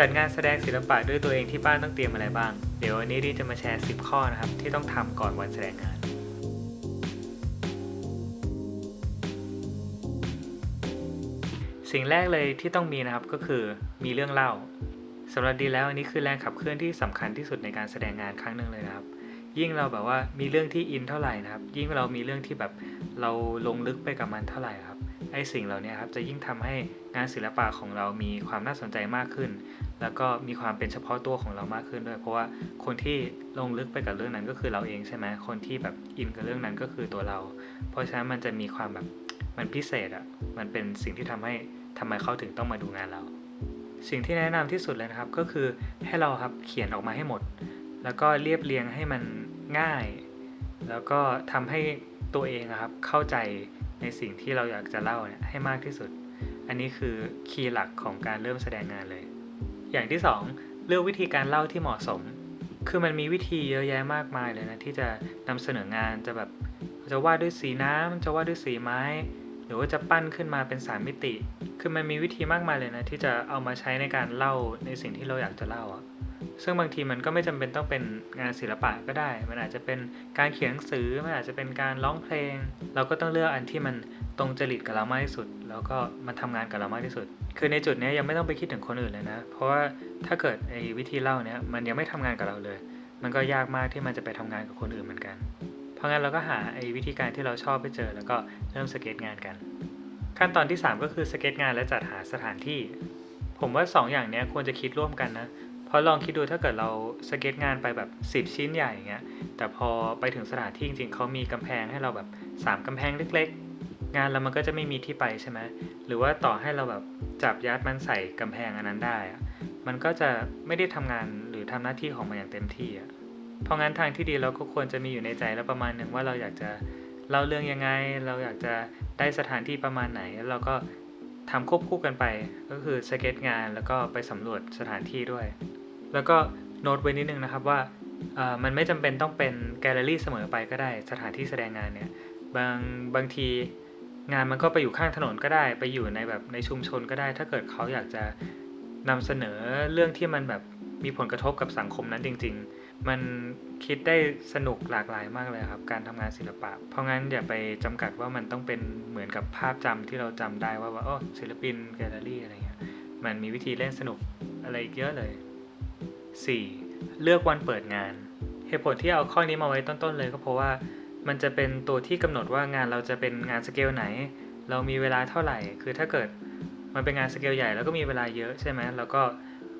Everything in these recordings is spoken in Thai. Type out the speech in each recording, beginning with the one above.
จัดงานแสดงศิลปะด้วยตัวเองที่บ้านต้องเตรียมอะไรบ้าง เดี๋ยววันนี้ดีจะมาแชร์ 10 ข้อนะครับ ที่ต้องทำก่อนวันแสดงงาน สิ่งแรกเลยที่ต้องมีนะครับก็คือมีเรื่องเล่าสำหรับดีแล้วอันนี้คือแรงขับเคลื่อนที่สำคัญที่สุดในการแสดงงานครั้งหนึ่งเลยนะครับ ยิ่งเราแบบว่ามีเรื่องที่อินเท่าไหร่นะครับ ยิ่งเรามีเรื่องที่แบบเราลงลึกไปกับมันเท่าไหร่ครับไอสิ่งเหล่านี้ครับจะยิ่งทำให้งานศิลปะของเรามีความน่าสนใจมากขึ้น แล้วก็มีความเป็นเฉพาะตัวของเรามากขึ้นด้วย เพราะว่าคนที่ลงลึกไปกับเรื่องนั้นก็คือเราเองใช่ไหมคนที่แบบอินกับเรื่องนั้นก็คือตัวเรา เพราะฉะนั้นมันจะมีความแบบมันพิเศษอะ่ะมันเป็นสิ่งที่ทำให้ทำไมเขาถึงต้องมาดูงานเรา สิ่งที่แนะนำที่สุดเลยนะครับก็คือให้เราครับเขียนออกมาให้หมด แล้วก็เรียบเรียงให้มันง่าย แล้วก็ทำให้ตัวเองครับเข้าใจในสิ่งที่เราอยากจะเล่าเนี่ยให้มากที่สุด อันนี้คือคีย์หลักของการเริ่มแสดงงานเลย อย่างที่สองเลือกวิธีการเล่าที่เหมาะสม คือมันมีวิธีเยอะแยะมากมายเลยนะที่จะนำเสนองานจะแบบจะวาดด้วยสีน้ำจะวาดด้วยสีไม้ หรือว่าจะปั้นขึ้นมาเป็นสามมิติ คือมันมีวิธีมากมายเลยนะที่จะเอามาใช้ในการเล่าในสิ่งที่เราอยากจะเล่าอะ ซึ่งบางทีมันก็ไม่จำเป็นต้องเป็นงานศิลปะก็ได้ มันอาจจะเป็นการเขียนหนังสือ มันอาจจะเป็นการร้องเพลง เราก็ต้องเลือกอันที่มันตรงจริตกับเรามากที่สุด แล้วก็มันทำงานกับเรามากที่สุด คือในจุดนี้ยังไม่ต้องไปคิดถึงคนอื่นเลยนะ เพราะว่าถ้าเกิดไอ้วิธีเล่าเนี้ยมันยังไม่ทำงานกับเราเลย มันก็ยากมากที่มันจะไปทำงานกับคนอื่นเหมือนกัน เพราะงั้นเราก็หาไอ้วิธีการที่เราชอบไปเจอ แล้วก็เริ่มสเก็ตงานกัน ขั้นตอนที่ 3 ก็คือสเก็ตงานและจัดหาสถานที่ ผมว่า2ออย่างนี้ควรจะคิดร่วมกันนะเราะลองคิดดูถ้าเกิดเราสเก็ตงานไปแบบ 10 ชิ้นใหญ่อย่างเงี้ย แต่พอไปถึงสถานที่จริงๆเขามีกำแพงให้เราแบบ 3กำแพงเล็ก ๆ งานเรามันก็จะไม่มีที่ไปใช่ไหมหรือว่าต่อให้เราแบบจับยัดมันใส่กำแพงอันนั้นได้อะมันก็จะไม่ได้ทำงานหรือทำหน้าที่ของมันอย่างเต็มที่อะเพราะงั้นทางที่ดีเราก็ควรจะมีอยู่ในใจแล้วประมาณหนึ่งว่าเราอยากจะเล่าเรื่องยังไง เราอยากจะได้สถานที่ประมาณไหนแล้วเราก็ทำควบคู่กันไป ก็คือสเก็ตงานแล้วก็ไปสำรวจสถานที่ด้วย แล้วก็โน้ตไว้นิดนึงนะครับว่ามันไม่จำเป็นต้องเป็นแกลเลอรี่เสมอไปก็ได้ สถานที่แสดงงานเนี่ยบางบางทีงานมันก็ไปอยู่ข้างถนนก็ได้ ไปอยู่ในแบบในชุมชนก็ได้ ถ้าเกิดเขาอยากจะนำเสนอเรื่องที่มันแบบมีผลกระทบกับสังคมนั้นจริง ๆ มันคิดได้สนุกหลากหลายมากเลยครับ การทำงานศิลปะ เพราะงั้นอย่าไปจำกัดว่ามันต้องเป็นเหมือนกับภาพจำที่เราจำได้ว่าว่าโอ้ศิลปินแกลเลอรี่อะไรเงี้ยมันมีวิธีเล่นสนุกอะไรอีกเยอะเลย 4. เลือกวันเปิดงาน เหตุผลที่เอาข้อนี้มาไว้ต้นๆเลยก็เพราะว่า มันจะเป็นตัวที่กำหนดว่างานเราจะเป็นงานสเกลไหน เรามีเวลาเท่าไหร่ คือถ้าเกิดมันเป็นงานสเกลใหญ่แล้วก็มีเวลาเยอะใช่ไหมแล้วก็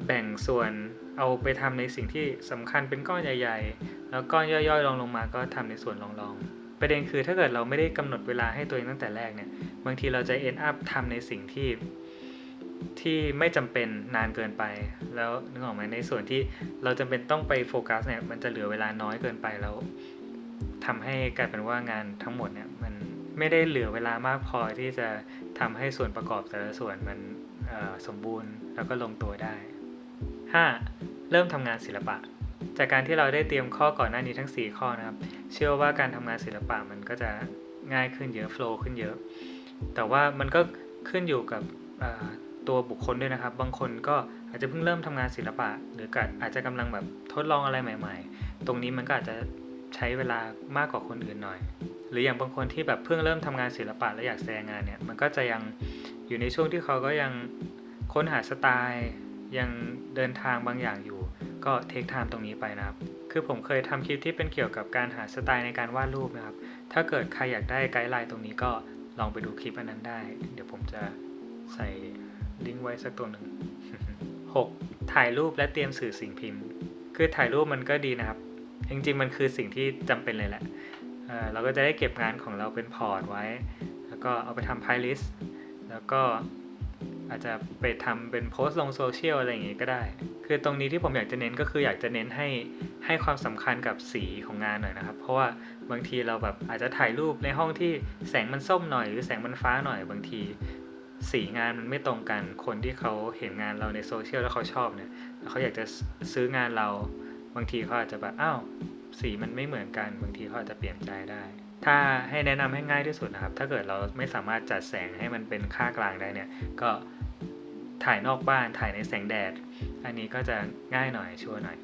แบ่งส่วนเอาไปทำในสิ่งที่สำคัญเป็นก้อนใหญ่ ๆ แล้วก้อนย่อยๆลองลงมาก็ทำในส่วนรองๆ ประเด็นคือถ้าเกิดเราไม่ได้กำหนดเวลาให้ตัวเองตั้งแต่แรกเนี่ย บางทีเราจะ end up ทำในสิ่งที่ ที่ไม่จำเป็นนานเกินไป แล้วนึกออกไหมในส่วนที่เราจำเป็นต้องไปโฟกัสเนี่ยมันจะเหลือเวลาน้อยเกินไปแล้วทำให้กลายเป็นว่างานทั้งหมดเนี่ยมันไม่ได้เหลือเวลามากพอที่จะทำให้ส่วนประกอบแต่ละส่วนมันสมบูรณ์แล้วก็ลงตัวได้ 5. เริ่มทำงานศิลปะ จากการที่เราได้เตรียมข้อก่อนหน้านี้ทั้ง 4 ข้อนะครับ เชื่อว่าการทำงานศิลปะมันก็จะง่ายขึ้นเยอะโฟล์ขึ้นเยอะ แต่ว่ามันก็ขึ้นอยู่กับ ตัวบุคคลด้วยนะครับ บางคนก็อาจจะเพิ่งเริ่มทำงานศิลปะ หรือกัอาจจะกำลังแบบทดลองอะไรใหม่ ๆ ตรงนี้มันก็อาจจะใช้เวลามากกว่าคนอื่นหน่อย หรืออย่างบางคนที่แบบเพิ่งเริ่มทำงานศิลปะและอยากแสดงงานเนี่ย มันก็จะยังอยู่ในช่วงที่เขาก็ยังค้นหาสไตล์ ยังเดินทางบางอย่างอยู่ ก็เทคไทม์ตรงนี้ไปนะครับ คือผมเคยทำคลิปที่เป็นเกี่ยวกับการหาสไตล์ในการวาดรูปนะครับ ถ้าเกิดใครอยากได้ไกด์ไลน์ตรงนี้ก็ลองไปดูคลิปอันนั้นได้ เดี๋ยวผมจะใส่ ลิงก์ไว้สักตัวหนึ่ง 6. ถ่ายรูปและเตรียมสื่อสิ่งพิมพ์ คือถ่ายรูปมันก็ดีนะครับ จริงๆ มันคือสิ่งที่จำเป็นเลยแหละเเราก็จะได้เก็บงานของเราเป็นพอร์ตไว้ แล้วก็เอาไปทำไพลิสต์แล้วก็อาจจะไปทำเป็นโพสต์ลงโซเชียลอะไรอย่างงี้ก็ได้ คือตรงนี้ที่ผมอยากจะเน้นก็คืออยากจะเน้นให้ให้ความสำคัญกับสีของงานหน่อยนะครับ เพราะว่าบางทีเราแบบอาจจะถ่ายรูปในห้องที่แสงมันส้มหน่อย หรือแสงมันฟ้าหน่อยบางที สีงานมันไม่ตรงกัน คนที่เขาเห็นงานเราในโซเชียลแล้วเขาชอบเนี่ยเขาอยากจะซื้องานเราบางทีเขาอาจจะแบบอ้าวสีมันไม่เหมือนกันบางทีเขาอาจจะเปลี่ยนใจได้ ถ้าให้แนะนำให้ง่ายที่สุดนะครับ ถ้าเกิดเราไม่สามารถจัดแสงให้มันเป็นค่ากลางได้เนี่ย ก็ถ่ายนอกบ้านถ่ายในแสงแดด อันนี้ก็จะง่ายหน่อยชัวร์หน่อย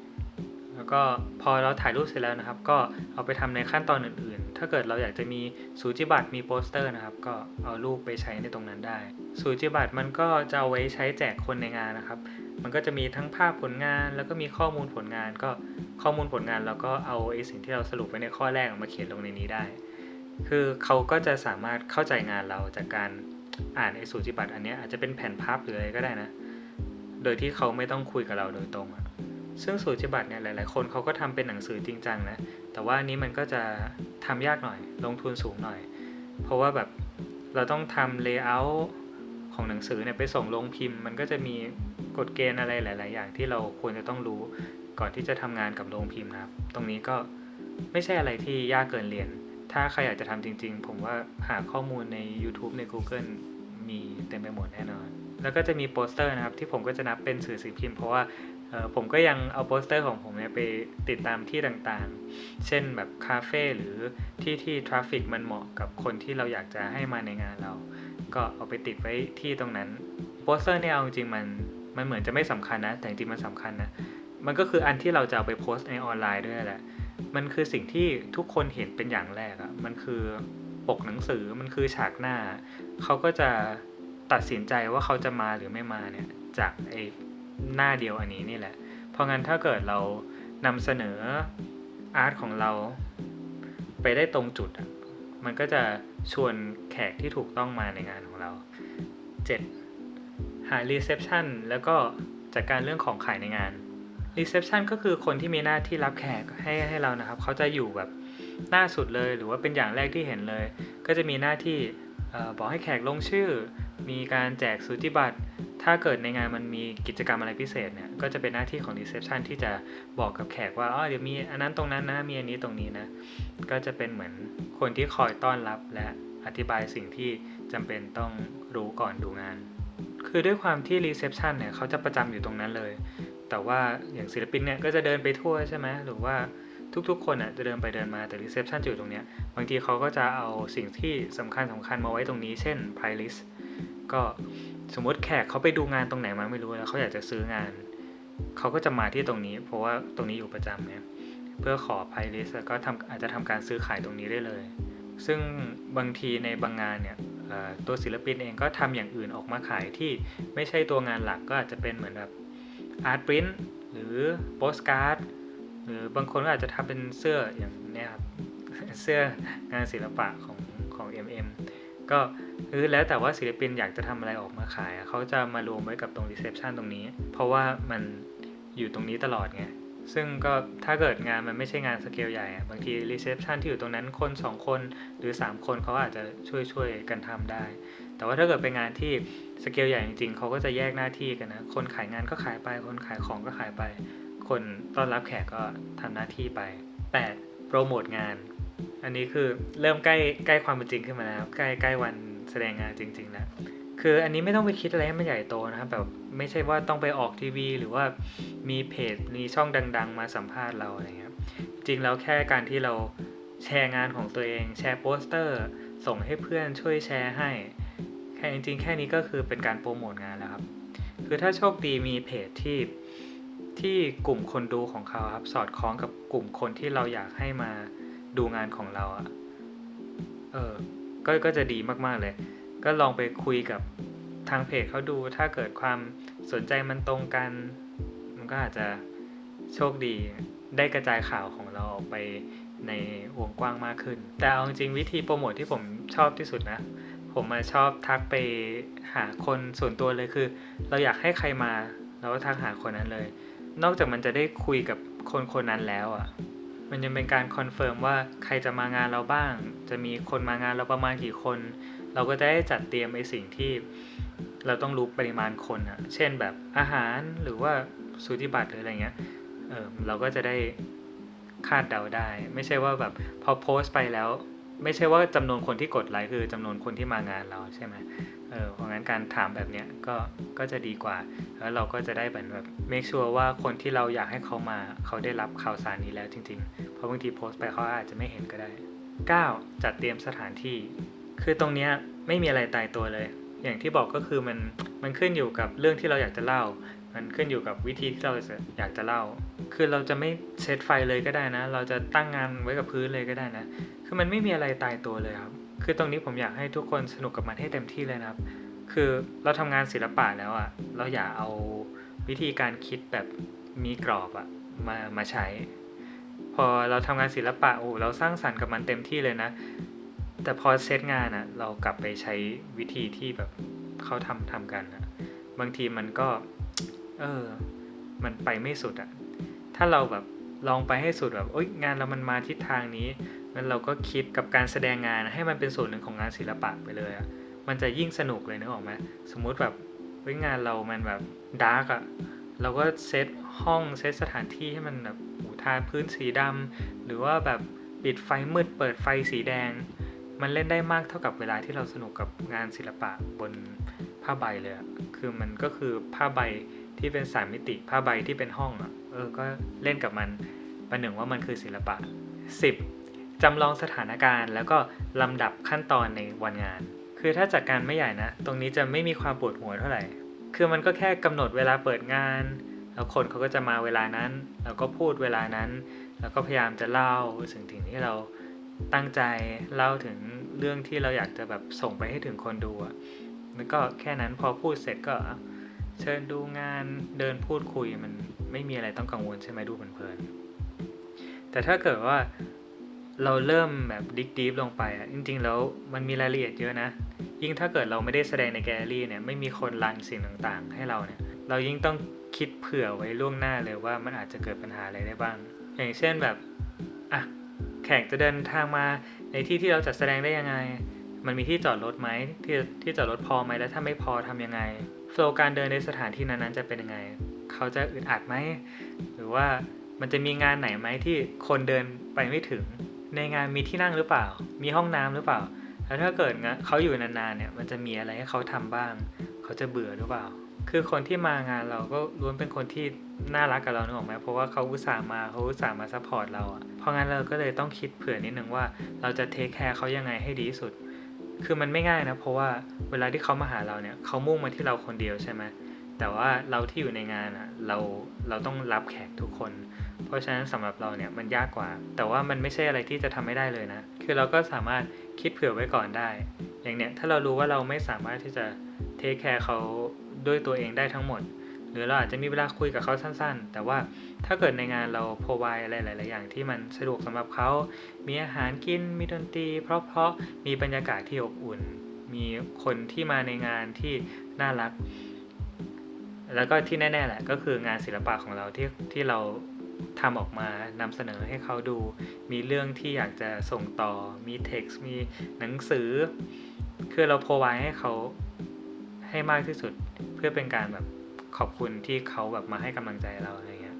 แล้วก็พอเราถ่ายรูปเสร็จแล้วนะครับ ก็เอาไปทำในขั้นตอนอื่น ถ้าเกิดเราอยากจะมีสูจิบัตรมีโปสเตอร์นะครับ ก็เอารูปไปใช้ในตรงนั้นได้ สูจิบัตรมันก็จะเอาไว้ใช้แจกคนในงานนะครับ มันก็จะมีทั้งภาพผลงาน แล้วก็มีข้อมูลผลงาน ก็ข้อมูลผลงานเราก็เอาไอ้สิ่งที่เราสรุปไว้ในข้อแรกออกมาเขียนลงในนี้ได้ คือเขาก็จะสามารถเข้าใจงานเราจากการอ่านไอ้สูจิบัตรอันนี้อาจจะเป็นแผ่นพับหรืออะไรก็ได้นะ โดยที่เขาไม่ต้องคุยกับเราโดยตรงอะซึ่งสูจิบัตรเนี่ยหลาย ๆ คนเขาก็ทำเป็นหนังสือจริงจังนะ แต่ว่านี้มันก็จะทำยากหน่อย ลงทุนสูงหน่อย เพราะว่าแบบเราต้องทำเลเยอร์ของหนังสือเนี่ยไปส่งลงพิมพ์ มันก็จะมีกฎเกณฑ์อะไรหลาย ๆ อย่างที่เราควรจะต้องรู้ก่อนที่จะทำงานกับโรงพิมพ์นะครับ ตรงนี้ก็ไม่ใช่อะไรที่ยากเกินเรียน ถ้าใครอยากจะทำจริง ๆ ผมว่าหาข้อมูลใน YouTube ใน Google มีเต็มไปหมดแน่นอน แล้วก็จะมีโปสเตอร์นะครับ ที่ผมก็จะนับเป็นสื่อสิ่งพิมพ์เพราะว่า ผมก็ยังเอาโปสเตอร์ของผมเนี่ยไปติดตามที่ต่างๆ เช่นแบบคาเฟ่หรือที่ที่ทราฟฟิกมันเหมาะกับคนที่เราอยากจะให้มาในงานเรา ก็เอาไปติดไว้ที่ตรงนั้นโปสเตอร์เนี่ยเอาจริงมันมันเหมือนจะไม่สำคัญนะ แต่จริงมันสำคัญนะ มันก็คืออันที่เราจะเอาไปโพสต์ในออนไลน์ด้วยแหละ มันคือสิ่งที่ทุกคนเห็นเป็นอย่างแรกอะมันคือปกหนังสือมันคือฉากหน้า เขาก็จะตัดสินใจว่าเขาจะมาหรือไม่มาเนี่ยจากไอ หน้าเดียวอันนี้นี่แหละ เพราะงั้นถ้าเกิดเรานำเสนออาร์ตของเราไปได้ตรงจุดมันก็จะชวนแขกที่ถูกต้องมาในงานของเรา 7. หา reception แล้วก็จัดการเรื่องของขายในงาน reception ก็คือคนที่มีหน้าที่รับแขกให้ให้เรานะครับ เขาจะอยู่แบบหน้าสุดเลย หรือว่าเป็นอย่างแรกที่เห็นเลย ก็จะมีหน้าที่ออบอกให้แขกลงชื่อ มีการแจกสูติบัตร ถ้าเกิดในงานมันมีกิจกรรมอะไรพิเศษเนี่ย ก็จะเป็นหน้าที่ของ reception ที่จะบอกกับแขกว่า อ๋อ เดี๋ยวมีอันนั้นตรงนั้นนะ มีอันนี้ตรงนี้นะ ก็จะเป็นเหมือนคนที่คอยต้อนรับและอธิบายสิ่งที่จำเป็นต้องรู้ก่อนดูงาน คือด้วยความที่ reception เนี่ยเขาจะประจำอยู่ตรงนั้นเลย แต่ว่าอย่างศิลปินเนี่ยก็จะเดินไปทั่วใช่ไหมหรือว่าทุกๆ คนอะจะเดินไปเดินมาแต่ reception จะอยู่ตรงเนี้ย บางทีเขาก็จะเอาสิ่งที่สำคัญสำคัญมาไว้ตรงนี้ เช่น price list ก็ สมมติแขกเขาไปดูงานตรงไหนมาไม่รู้แล้วเขาอยากจะซื้องาน เขาก็จะมาที่ตรงนี้ เพราะว่าตรงนี้อยู่ประจำเนี่ยเพื่อขอ price list แล้วก็ทำอาจจะทำการซื้อขายตรงนี้ได้เลย ซึ่งบางทีในบางงานเนี่ยตัวศิลปินเองก็ทำอย่างอื่นออกมาขายที่ไม่ใช่ตัวงานหลักก็อาจจะเป็นเหมือนแบบอาร์ตปรินท์หรือโปสการ์ดหรือบางคนก็อาจจะทำเป็นเสื้ออย่างเนี้ยครับเสื้องานศิลปะของของ MM ก็ คือแล้วแต่ว่าศิลปินอยากจะทำอะไรออกมาขาย เขาจะมารวมไว้กับตรงรีเซพชันตรงนี้ เพราะว่ามันอยู่ตรงนี้ตลอดไง ซึ่งก็ถ้าเกิดงานมันไม่ใช่งานสเกลใหญ่ บางทีรีเซพชันที่อยู่ตรงนั้นคน 2 คนหรือ 3 คนเขาอาจจะช่วยช่วยกันทำได้ แต่ว่าถ้าเกิดเป็นงานที่สเกลใหญ่จริงๆเขาก็จะแยกหน้าที่กันนะ คนขายงานก็ขายไป คนขายของก็ขายไป คนต้อนรับแขกก็ทำหน้าที่ไป 8. โปรโมทงาน อันนี้คือเริ่มใกล้ใกล้ความเป็นจริงขึ้นมาแล้ว ใกล้ใกล้วัน แสดงงานจริงๆแล้วคืออันนี้ไม่ต้องไปคิดอะไรให้มันใหญ่โตนะครับแบบไม่ใช่ว่าต้องไปออกทีวี หรือว่ามีเพจมีช่องดัง ๆ มาสัมภาษณ์เราอะไรเงี้ยจริงแล้วแค่การที่เราแชร์งานของตัวเอง แชร์โปสเตอร์ ส่งให้เพื่อนช่วยแชร์ให้แค่จริง ๆ แค่นี้ก็คือเป็นการโปรโมทงานแล้วครับ คือถ้าโชคดีมีเพจที่ที่กลุ่มคนดูของเขาครับสอดคล้องกับกลุ่มคนที่เราอยากให้มาดูงานของเราอะเออ ก็ก็จะดีมากๆเลย ก็ลองไปคุยกับทางเพจเขาดู ถ้าเกิดความสนใจมันตรงกัน มันก็อาจจะโชคดีได้กระจายข่าวของเราออกไปในวงกว้างมากขึ้น แต่เอาจริงวิธีโปรโมทที่ผมชอบที่สุดนะ ผมมาชอบทักไปหาคนส่วนตัวเลยคือ เราอยากให้ใครมาเราก็ทักหาคนนั้นเลย นอกจากมันจะได้คุยกับคนคนนั้นแล้วอะ มันยังเป็นการคอนเฟิร์มว่าใครจะมางานเราบ้าง จะมีคนมางานเราประมาณกี่คน เราก็จะได้จัดเตรียมไอ้สิ่งที่เราต้องรู้ปริมาณคนอะเช่นแบบอาหารหรือว่าสูติบัตรหรืออะไรเงี้ยเออเราก็จะได้คาดเดาได้ ไม่ใช่ว่าแบบพอโพสต์ไปแล้ว ไม่ใช่ว่าจำนวนคนที่กดไลค์คือจำนวนคนที่มางานเราใช่ไหมเออเพราะงั้นการถามแบบเนี้ยก็ก็จะดีกว่า แล้วเราก็จะได้แบบแบบเมคชัวร์ว่าคนที่เราอยากให้เขามาเขาได้รับข่าวสารนี้แล้วจริง ๆ เพราะบางทีโพสต์ไปเขาอาจจะไม่เห็นก็ได้ 9. จัดเตรียมสถานที่ คือตรงเนี้ยไม่มีอะไรตายตัวเลย อย่างที่บอกก็คือมันมันขึ้นอยู่กับเรื่องที่เราอยากจะเล่า มันขึ้นอยู่กับวิธีที่เราอยากจะเล่า คือเราจะไม่เซตไฟเลยก็ได้นะ เราจะตั้งงานไว้กับพื้นเลยก็ได้นะ คือมันไม่มีอะไรตายตัวเลยครับ คือตรงนี้ผมอยากให้ทุกคนสนุกกับมันให้เต็มที่เลยนะครับ คือเราทำงานศิลปะแล้วอะ่ะ เราอย่าเอาวิธีการคิดแบบมีกรอบอะ่ะมามาใช้ พอเราทำงานศิลปะโอ้เราสร้างสรรค์กับมันเต็มที่เลยนะ แต่พอเซตงานอะ่ะ เรากลับไปใช้วิธีที่แบบเขาทำทำกันอะบางทีมันก็ เออ มันไปไม่สุดอะ ถ้าเราแบบลองไปให้สุดแบบโอ๊ยงานเรามันมาทิศทางนี้งั้นเราก็คิดกับการแสดงงานให้มันเป็นส่วนหนึ่งของงานศิลปะไปเลยอะมันจะยิ่งสนุกเลยนึกออกไหมสมมุติแบบเฮ้ยงานเรามันแบบดาร์กอะเราก็เซตห้องเซตสถานที่ให้มันแบบหูทาพื้นสีดำหรือว่าแบบปิดไฟมืดเปิดไฟสีแดง มันเล่นได้มากเท่ากับเวลาที่เราสนุกกับงานศิลปะบนผ้าใบเลยอะคือมันก็คือผ้าใบ ที่เป็นสามมิติผ้าใบที่เป็นห้องอะเออก็เล่นกับมันประหนึ่งว่ามันคือศิลปะ 10. จำลองสถานการณ์แล้วก็ลำดับขั้นตอนในวันงาน คือถ้าจัดการไม่ใหญ่นะ ตรงนี้จะไม่มีความปวดหัวเท่าไหร่ คือมันก็แค่กำหนดเวลาเปิดงาน แล้วคนเขาก็จะมาเวลานั้น แล้วก็พูดเวลานั้น แล้วก็พยายามจะเล่าสิ่งที่เราตั้งใจเล่าถึงเรื่องที่เราอยากจะแบบส่งไปให้ถึงคนดูอะแล้วก็แค่นั้นพอพูดเสร็จก็ เชิญดูงานเดินพูดคุยมันไม่มีอะไรต้องกังวลใช่ไหมดูเพลินๆแต่ถ้าเกิดว่าเราเริ่มแบบดิกดีฟลงไปอะจริง ๆ แล้วมันมีรายละเอียดเยอะนะ ยิ่งถ้าเกิดเราไม่ได้แสดงในแกลเลอรี่เนี่ยไม่มีคนรันสิ่งต่างๆ ให้เราเนี่ย เรายิ่งต้องคิดเผื่อไว้ล่วงหน้าเลยว่ามันอาจจะเกิดปัญหาอะไรได้บ้าง อย่างเช่นแบบอะแขกจะเดินทางมาในที่ที่เราจัดแสดงได้ยังไง มันมีที่จอดรถไหมที่ที่จอดรถพอไหมแล้วถ้าไม่พอทำยังไง โฟล์การเดินในสถานที่นั้นๆจะเป็นยังไง เขาจะอึดอัดไหม หรือว่ามันจะมีงานไหนไหมที่คนเดินไปไม่ถึง ในงานมีที่นั่งหรือเปล่า มีห้องน้ำหรือเปล่า แล้วถ้าเกิดงเขาอยู่นานๆเนี่ยมันจะมีอะไรให้เขาทำบ้าง เขาจะเบื่อหรือเปล่า คือคนที่มางานเราก็ล้วนเป็นคนที่น่ารักกับเราเนออกไหมเพราะว่าเขาอุตส่าห์มาเขาอุตส่าห์มาซัพพอร์ตเราอะเพราะงั้นเราก็เลยต้องคิดเผื่อนิดนึงว่าเราจะเทคแคร์เขายังไงให้ดีที่สุด คือมันไม่ง่ายนะ เพราะว่าเวลาที่เขามาหาเราเนี่ยเขามุ่งมาที่เราคนเดียวใช่ไหมแต่ว่าเราที่อยู่ในงานอะเราเราต้องรับแขกทุกคน เพราะฉะนั้นสำหรับเราเนี่ยมันยากกว่า แต่ว่ามันไม่ใช่อะไรที่จะทำไม่ได้เลยนะ คือเราก็สามารถคิดเผื่อไว้ก่อนได้ อย่างเนี้ยถ้าเรารู้ว่าเราไม่สามารถที่จะเทคแคร์เขาด้วยตัวเองได้ทั้งหมด หรือเราอาจจะมีเวลาคุยกับเขาสั้นๆ แต่ว่าถ้าเกิดในงานเราพรไวอะไรหลาย ๆ อย่างที่มันสะดวกสำหรับเขา มีอาหารกิน มีดนตรี เพราะๆ มีบรรยากาศที่อบอุ่น มีคนที่มาในงานที่น่ารัก แล้วก็ที่แน่ ๆ แหละ ก็คืองานศิลปะของเราที่ที่เราทำออกมานำเสนอให้เขาดู มีเรื่องที่อยากจะส่งต่อ มีเท็กซ์ มีหนังสือ คือเราพรไวให้เขาให้มากที่สุดเพื่อเป็นการแบบ ขอบคุณที่เขาแบบมาให้กำลังใจเราอะไรเงี้ย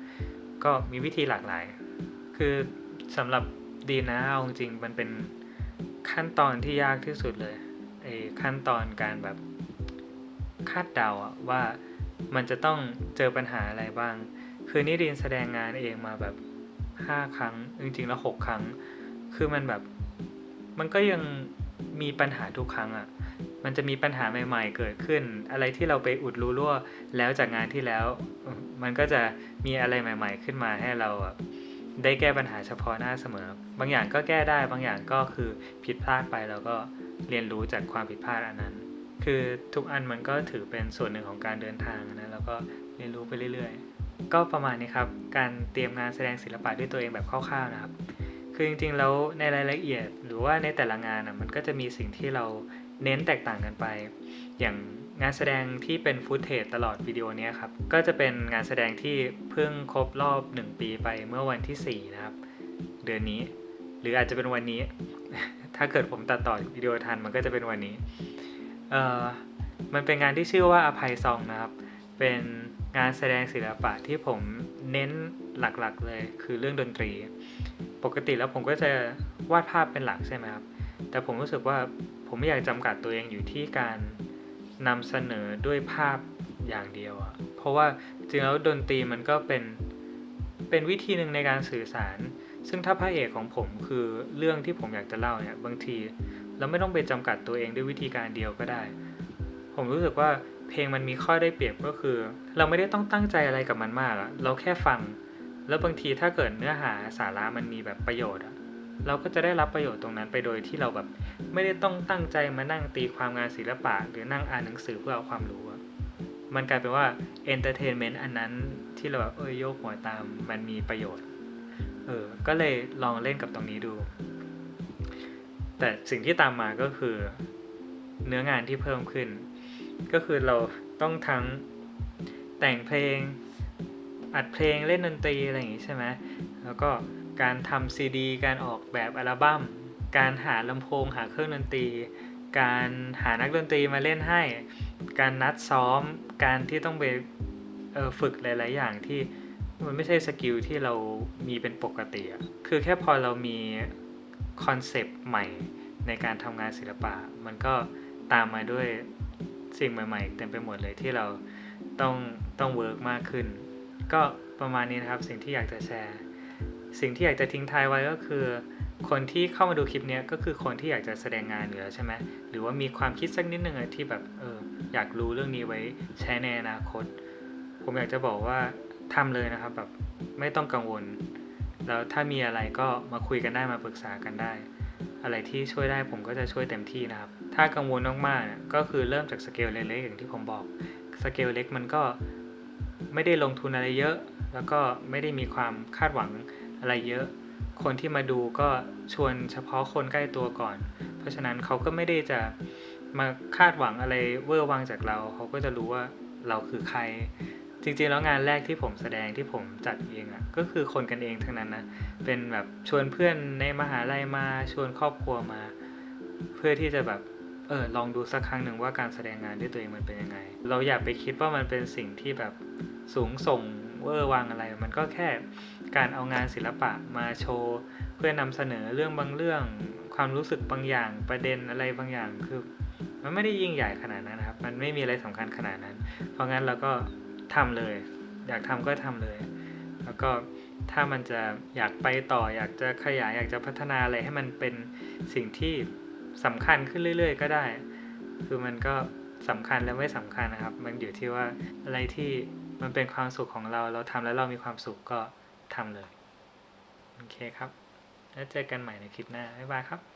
ก็มีวิธีหลากหลาย คือสำหรับดีนะเอาจริงมันเป็นขั้นตอนที่ยากที่สุดเลยไอ้ขั้นตอนการแบบคาดเดาอะว่ามันจะต้องเจอปัญหาอะไรบ้าง คือนิรินแสดงงานเองมาแบบห้าครั้ง จริงๆแล้วหกครั้ง คือมันแบบ มันก็ยังมีปัญหาทุกครั้งอะ มันจะมีปัญหาใหม่ ๆ เกิดขึ้น อะไรที่เราไปอุดรูรั่วแล้วจากงานที่แล้ว มันก็จะมีอะไรใหม่ ๆ ขึ้นมาให้เราได้แก้ปัญหาเฉพาะหน้าเสมอ บางอย่างก็แก้ได้บางอย่างก็คือผิดพลาดไปเราก็เรียนรู้จากความผิดพลาดอันนั้น คือทุกอันมันก็ถือเป็นส่วนหนึ่งของการเดินทางนะแล้วก็เรียนรู้ไปเรื่อย ๆ ก็ประมาณนี้ครับ การเตรียมงานแสดงศิลปะด้วยตัวเองแบบคร่าวๆนะครับ คือจริงๆแล้วในรายละเอียด หรือว่าในแต่ละงานอะมันก็จะมีสิ่งที่เรา เน้นแตกต่างกันไป อย่างงานแสดงที่เป็นฟุตเทจตลอดวิดีโอนี้ครับ ก็จะเป็นงานแสดงที่เพิ่งครบรอบ 1 ปีไปเมื่อวันที่ 4 นะครับ เดือนนี้ หรืออาจจะเป็นวันนี้ ถ้าเกิดผมตัดต่อวิดีโอทันมันก็จะเป็นวันนี้ เอ่อ มันเป็นงานที่ชื่อว่าอภัยซองนะครับ เป็นงานแสดงศิลปะที่ผมเน้นหลักๆเลย คือเรื่องดนตรี ปกติแล้วผมก็จะวาดภาพเป็นหลักใช่ไหมครับ แต่ผมรู้สึกว่า ผมไม่อยากจำกัดตัวเองอยู่ที่การนำเสนอด้วยภาพอย่างเดียวอะเพราะว่าจริงแล้วดนตรีมันก็เป็นเป็นวิธีหนึ่งในการสื่อสาร ซึ่งถ้าพระเอกของผมคือเรื่องที่ผมอยากจะเล่าเนี่ยบางทีเราไม่ต้องไปจำกัดตัวเองด้วยวิธีการเดียวก็ได้ผผมรู้สึกว่าเพลงมันมีข้อได้เปรียบก็คือ เราไม่ได้ต้องตั้งใจอะไรกับมันมากอะเราแค่ฟัง แล้วบางทีถ้าเกิดเนื้อหาสาระมันมีแบบประโยชน์อะ เราก็จะได้รับประโยชน์ตรงนั้นไปโดยที่เราแบบไม่ได้ต้องตั้งใจมานั่งตีความงานศิลปะ หรือนั่งอ่านหนังสือเพื่อเอาความรู้มันกลายเป็นว่าเอนเตอร์เทนเมนต์อันนั้นที่เราแบบเออโยกหัวตามมันมีประโยชน์ เออ ก็เลยลองเล่นกับตรงนี้ดู แต่สิ่งที่ตามมาก็คือเนื้องานที่เพิ่มขึ้น ก็คือเราต้องทั้งแต่งเพลง อัดเพลงเล่นดนตรีอะไรอย่างงี้ใช่ไหมแล้วก็ การทำซีดี การออกแบบอัลบัม้ม การหาลำโพงหาเครื่องดนตรี การหานักดนตรีมาเล่นให้ การนัดซ้อม การที่ต้องไปฝึกหลาย ๆ อย่างที่มันไม่ใช่สกิลที่เรามีเป็นปกติอะคือแค่พอเรามีคอนเซปต์ใหม่ในการทำงานศิลปะ มันก็ตามมาด้วยสิ่งใหม่ ๆ เต็มไปหมดเลยที่เราต้องต้องเวิร์กมากขึ้น ก็ประมาณนี้นะครับสิ่งที่อยากจะแชร์ สิ่งที่อยากจะทิ้งท้ายไว้ก็คือ คนที่เข้ามาดูคลิปนี้ก็คือคนที่อยากจะแสดงงานอยู่แล้วใช่ไหมหรือว่ามีความคิดสักนิดหนึ่งที่แบบเอออยากรู้เรื่องนี้ไว้ใช้ในอนาคต ผมอยากจะบอกว่าทำเลยนะครับแบบไม่ต้องกังวล แล้วถ้ามีอะไรก็มาคุยกันได้มาปรึกษากันได้ อะไรที่ช่วยได้ผมก็จะช่วยเต็มที่นะครับ ถ้ากังวลมากๆก็คือเริ่มจากสเกลเล็กๆอย่างที่ผมบอกสเกลเล็กมันก็ไม่ได้ลงทุนอะไรเยอะ แล้วก็ไม่ได้มีความคาดหวัง อะไรเยอะ คนที่มาดูก็ชวนเฉพาะคนใกล้ตัวก่อน เพราะฉะนั้นเขาก็ไม่ได้จะมาคาดหวังอะไรเวอร์วังจากเรา เขาก็จะรู้ว่าเราคือใคร จริงๆแล้วงานแรกที่ผมแสดงที่ผมจัดเองอะ่ะก็คือคนกันเองทั้งนั้นนะเป็นแบบชวนเพื่อนในมหาลัยมาชวนครอบครัวมา เพื่อที่จะแบบเออลองดูสักครั้งหนึ่งว่าการแสดงงานด้วยตัวเองมันเป็นยังไง เราอย่าไปคิดว่ามันเป็นสิ่งที่แบบสูงส่งเวอร์วังอะไร มันก็แค่ การเอางานศิลปะมาโชว์ เพื่อนำเสนอเรื่องบางเรื่อง ความรู้สึกบางอย่างประเด็นอะไรบางอย่างคือ มันไม่ได้ยิ่งใหญ่ขนาดนั้นนะครับ มันไม่มีอะไรสำคัญขนาดนั้น เพราะงั้นเราก็ทำเลย อยากทำก็ทำเลย แล้วก็ถ้ามันจะอยากไปต่อ อยากจะขยายอยากจะพัฒนาอะไรให้มันเป็นสิ่งที่สำคัญขึ้นเรื่อย ๆ ก็ได้ คือมันก็สำคัญและไม่สำคัญนะครับ มันอยู่ที่ว่าอะไรที่มันเป็นความสุขของเรา เราทำแล้วเรามีความสุขก็ ทำเลย โอเคครับ แล้วเจอกันใหม่ในคลิปหน้า บ๊ายบายครับ